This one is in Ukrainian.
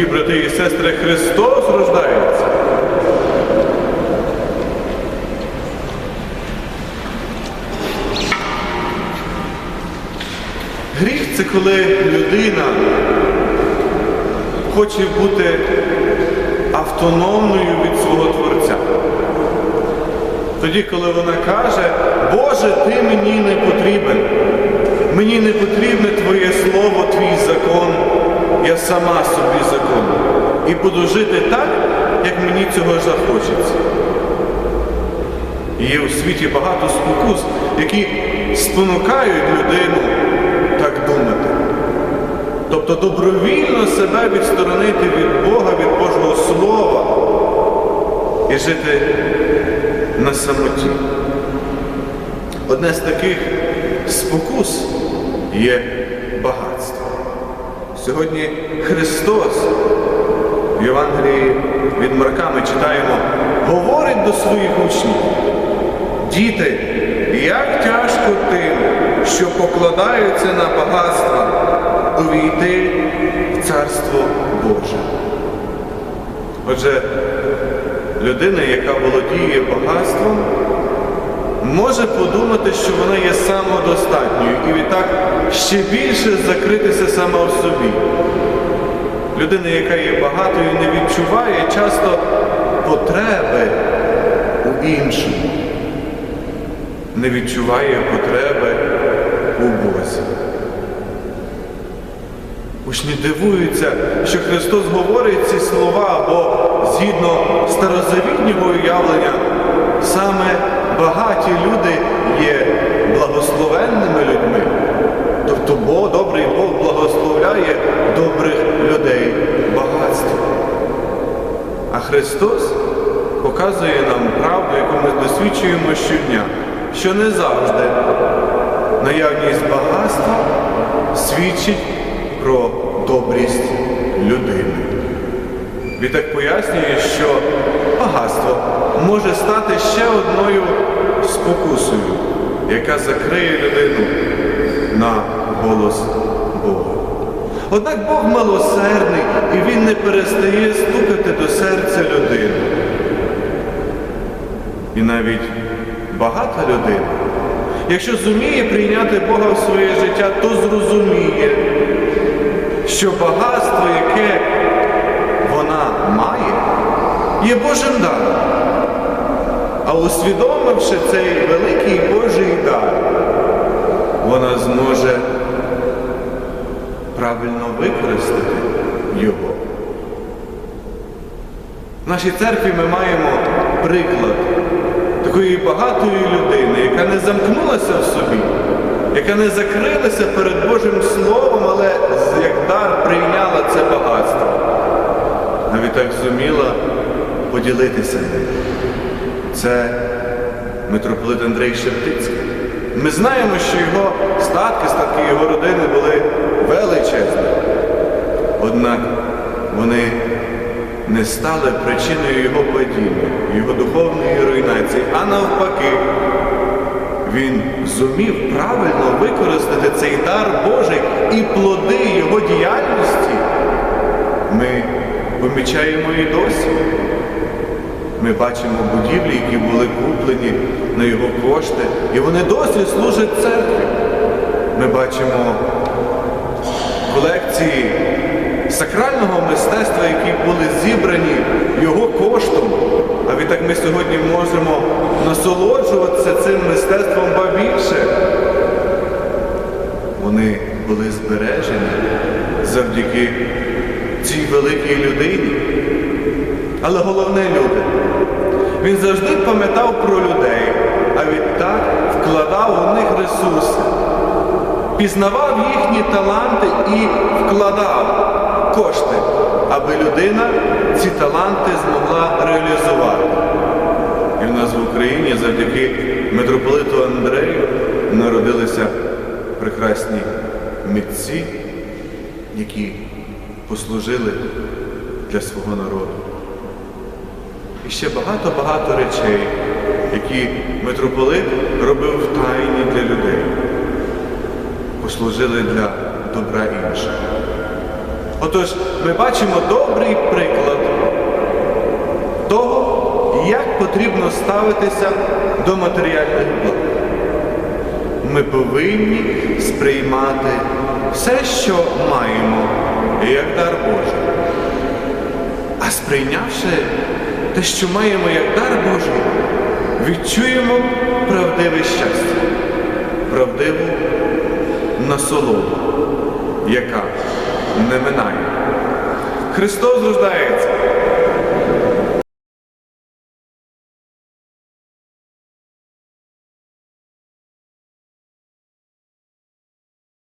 Брати і сестри, Христос рождається. Гріх це коли людина хоче бути автономною від свого Творця. Тоді, коли вона каже, Боже, ти мені не потрібен, мені не потрібне Твоє Слово, Твій закон, сама собі закон. І буду жити так, як мені цього захочеться. Є у світі багато спокус, які спонукають людину так думати. Тобто добровільно себе відсторонити від Бога, від Божого Слова і жити на самоті. Одне з таких спокус є багатство. Сьогодні Христос в Євангелії від Марка ми читаємо, говорить до своїх учнів, діти, як тяжко тим, що покладаються на багатства, увійти в Царство Боже. Отже, людина, яка володіє багатством, може подумати, що вона є самодостатньою і відтак ще більше закритися сама в собі. Людина, яка є багатою, не відчуває часто потреби у іншому, не відчуває потреби у Бозі. Учні дивуються, що Христос говорить ці слова, бо згідно старозавітнього уявлення, саме багаті люди є благословенними людьми. Тобто Бог, добрий Бог благословляє добрих людей багатством. А Христос показує нам правду, яку ми досвідчуємо щодня, що не завжди наявність багатства свідчить про добрість людини. Відтак пояснює, що багатство може стати ще одною спокусою, яка закриє людину на голос Бога. Однак Бог милосердний і Він не перестає стукати до серця людини. І навіть багата людина, якщо зуміє прийняти Бога в своє життя, то зрозуміє, що багатство, яке вона має, є Божим даром. А усвідомивши цей великий Божий дар, вона зможе правильно використати його. В нашій церкві ми маємо приклад такої багатої людини, яка не замкнулася в собі, яка не закрилася перед Божим Словом, але як дар прийняла це багатство. Навіть так зуміла поділитися ним. Це митрополит Андрей Шептицький. Ми знаємо, що його статки, статки його родини були величезні. Однак вони не стали причиною його падіння, його духовної руйнації, а навпаки, він зумів правильно використати цей дар Божий і плоди його діяльності. Ми помічаємо і досі. Ми бачимо будівлі, які були куплені на його кошти, і вони досі служать церкві. Ми бачимо колекції сакрального мистецтва, які були зібрані його коштом. А відтак ми сьогодні можемо насолоджуватися цим мистецтвом ба більше. Вони були збережені завдяки цій великій людині. Але головне люди. Він завжди пам'ятав про людей, а відтак вкладав у них ресурси, пізнавав їхні таланти і вкладав кошти, аби людина ці таланти змогла реалізувати. І в нас в Україні завдяки митрополиту Андрею народилися прекрасні митці, які послужили для свого народу. І ще багато-багато речей, які митрополит робив в тайні для людей, послужили для добра інших. Отож, ми бачимо добрий приклад того, як потрібно ставитися до матеріальних благ. Ми повинні сприймати все, що маємо, як дар Божий. А сприйнявши те, що маємо як дар Божий, відчуємо правдиве щастя, правдиву насолоду, яка не минає. Христос рождається.